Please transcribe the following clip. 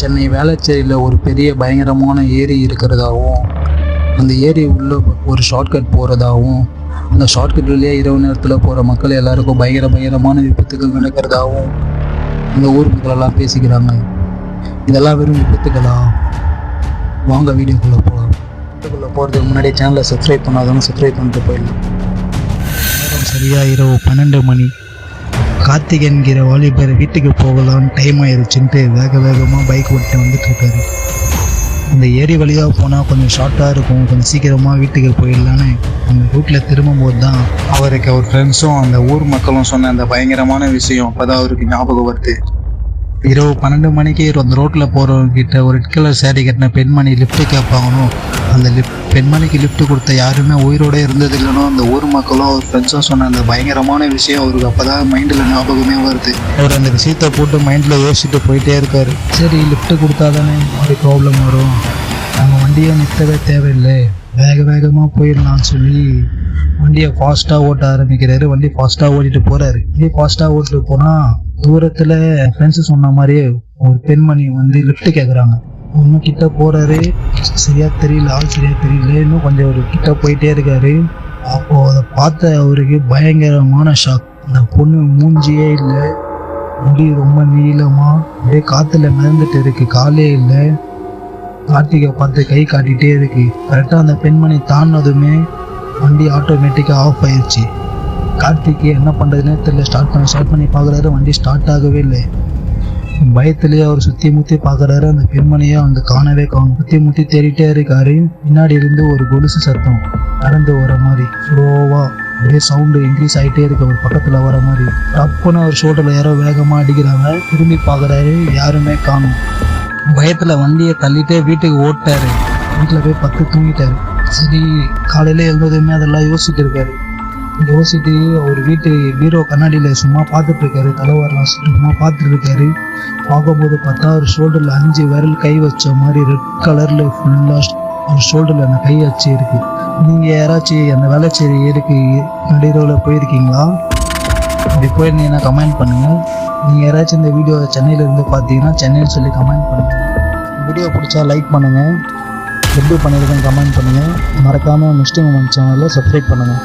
சென்னை வேளச்சேரியில் ஒரு பெரிய பயங்கரமான ஏரி இருக்கிறதாகவும் அந்த ஏரி உள்ள ஒரு ஷார்ட்கட் போகிறதாவும் அந்த ஷார்ட்கட் வழியாக இரவு நேரத்தில் போகிற மக்கள் எல்லாருக்கும் பயங்கர பயங்கரமான விபத்துகள் நடக்கிறதாகவும் அந்த ஊர் மக்களெல்லாம் பேசிக்கிறாங்க. இதெல்லாம் வெறும் விபத்துகளா? வாங்க வீடியோக்குள்ளே போகலாம் வீடியோக்குள்ளே போகிறதுக்கு முன்னாடி சேனலை சப்ஸ்கிரைப் பண்ணாதவங்க சப்ஸ்கிரைப் பண்ணிட்டு போயிடலாம். நேரம் சரியாக இரவு பன்னெண்டு மணி. கார்த்திக் என்கிற வாலிபர் வீட்டுக்கு போகலான்னு டைம் ஆயிருச்சுன்ட்டு வேக வேகமாக பைக் ஓட்டி வந்துட்டு இருக்காரு. அந்த ஏரி வழியாக போனால் கொஞ்சம் ஷார்ட்டாக இருக்கும் கொஞ்சம் சீக்கிரமாக வீட்டுக்கு போயிடலான்னு அந்த ரூட்டில் திரும்பும்போது தான் அவருக்கு அவர் ஃப்ரெண்ட்ஸும் அந்த ஊர் மக்களும் சொன்ன அந்த பயங்கரமான விஷயம் அப்போ தான் அவருக்கு ஞாபகம் வருது. இரவு பன்னெண்டு மணிக்கு அந்த ரோட்டில் போகிறவங்க கிட்ட ஒரு ரெட் கலர் சேரீ கட்டின பெண்மணி லிஃப்ட்டு கேட்பாங்கன்னு அந்த லிஃப்ட் பெண்மணிக்கு லிஃப்ட் கொடுத்த யாருமே உயிரோட இருந்தது இல்லைனோ அந்த ஊர் மக்களும் அவர் ஃப்ரெண்ட்ஸும் சொன்ன அந்த பயங்கரமான விஷயம் அவருக்கு அப்போ தான் மைண்டில் ஞாபகமே வருது. அவர் அந்த விஷயத்தை போட்டு மைண்டில் யோசிச்சுட்டு போயிட்டே இருக்காரு. சரி லிஃப்ட் கொடுத்தா தானே மாதிரி ப்ராப்ளம் வரும். நம்ம வண்டியை நிறுத்தவே தேவையில்லை. வேக வேகமாக போயிடலாம்னு சொல்லி வண்டியை ஃபாஸ்ட்டாக ஓட்ட ஆரம்பிக்கிறாரு. வண்டி ஃபாஸ்ட்டாக ஓட்டிட்டு போகிறாரு வண்டி ஃபாஸ்ட்டாக ஓட்டிட்டு போனால் தூரத்தில் ஃப்ரெண்ட்ஸு சொன்ன மாதிரியே ஒரு பெண்மணி வந்து லிஃப்ட் கேட்குறாங்க இன்னும் கிட்ட போறாரு. சரியா தெரியல ஆள் சரியா தெரியல. இன்னும் கொஞ்சம் ஒரு கிட்ட போயிட்டே இருக்காரு. அப்போது அதை பார்த்த அவருக்கு பயங்கரமான ஷாக் அந்த பொண்ணு மூஞ்சியே இல்லை. முடி ரொம்ப நீளமாக அப்படியே காற்றுல மிதந்துட்டு இருக்கு. காலே இல்லை. கார்த்திகை பார்த்து கை காட்டிகிட்டே இருக்கு. கரெக்டாக அந்த பெண்மணி தாண்டினதுமே வண்டி ஆட்டோமேட்டிக்காக ஆஃப் ஆயிடுச்சு கார்த்திக்கு என்ன பண்ணுறதுனே தெரியல. ஸ்டார்ட் பண்ணி ஸ்டார்ட் பண்ணி பார்க்குறாரு. வண்டி ஸ்டார்ட் ஆகவே இல்லை. பயத்திலேயே அவர் சுற்றி முற்றி பார்க்குறாரு. அந்த பெண்மணியை அவங்க காணவே காணும். சுற்றி முற்றி தேடிட்டே இருக்காரு பின்னாடி இருந்து ஒரு கொலுசு சத்தம் நடந்து வர மாதிரி. ஸ்லோவாக அப்படியே சவுண்டு இன்க்ரீஸ் ஆகிட்டே இருக்கு. அவர் பக்கத்தில் வர மாதிரி. டப்புன்னு அவர் ஷோல்டரில் யாரோ வேகமாக அடிக்கிறாங்க. திரும்பி பார்க்குறாரு. யாருமே காணும். பயத்தில் வண்டியை தள்ளிட்டே வீட்டுக்கு ஓட்டாரு. வீட்டில் போய் பத்து தூங்கிட்டாரு. சரி காலையில் எழுந்ததுமே அதெல்லாம் யோசிச்சுட்டு இருக்காரு யோசிட்டு அவர் வீட்டு பீரோ கண்ணாடியில் சும்மா பார்த்துட்டு இருக்காரு தலைவரெலாம் சும்மா பார்த்துட்டு இருக்காரு பார்க்கும்போது பார்த்தா அவர் ஷோல்டரில் அஞ்சு விரல் கை வச்ச மாதிரி ரெட் கலரில் ஃபுல்லாக அவர் ஷோல்டரில் அந்த கை வச்சு இருக்கு. நீங்கள் யாராச்சும் அந்த வேலைச்சேரி ஏருக்கு நடுவில் போயிருக்கீங்களா? அப்படி போயிருந்தீங்கன்னா கமெண்ட் பண்ணுங்கள் நீங்கள் யாராச்சும் இந்த வீடியோ சென்னையிலேருந்து பார்த்தீங்கன்னா சென்னைன்னு சொல்லி கமெண்ட் பண்ணுங்கள் வீடியோ பிடிச்சா லைக் பண்ணுங்கள் எப்படி பண்ணியிருக்கேன்னு கமெண்ட் பண்ணுங்கள் மறக்காமல் மிஸ்டிங் மொமெண்ட் சேனலில் சப்ஸ்கிரைப் பண்ணுங்கள்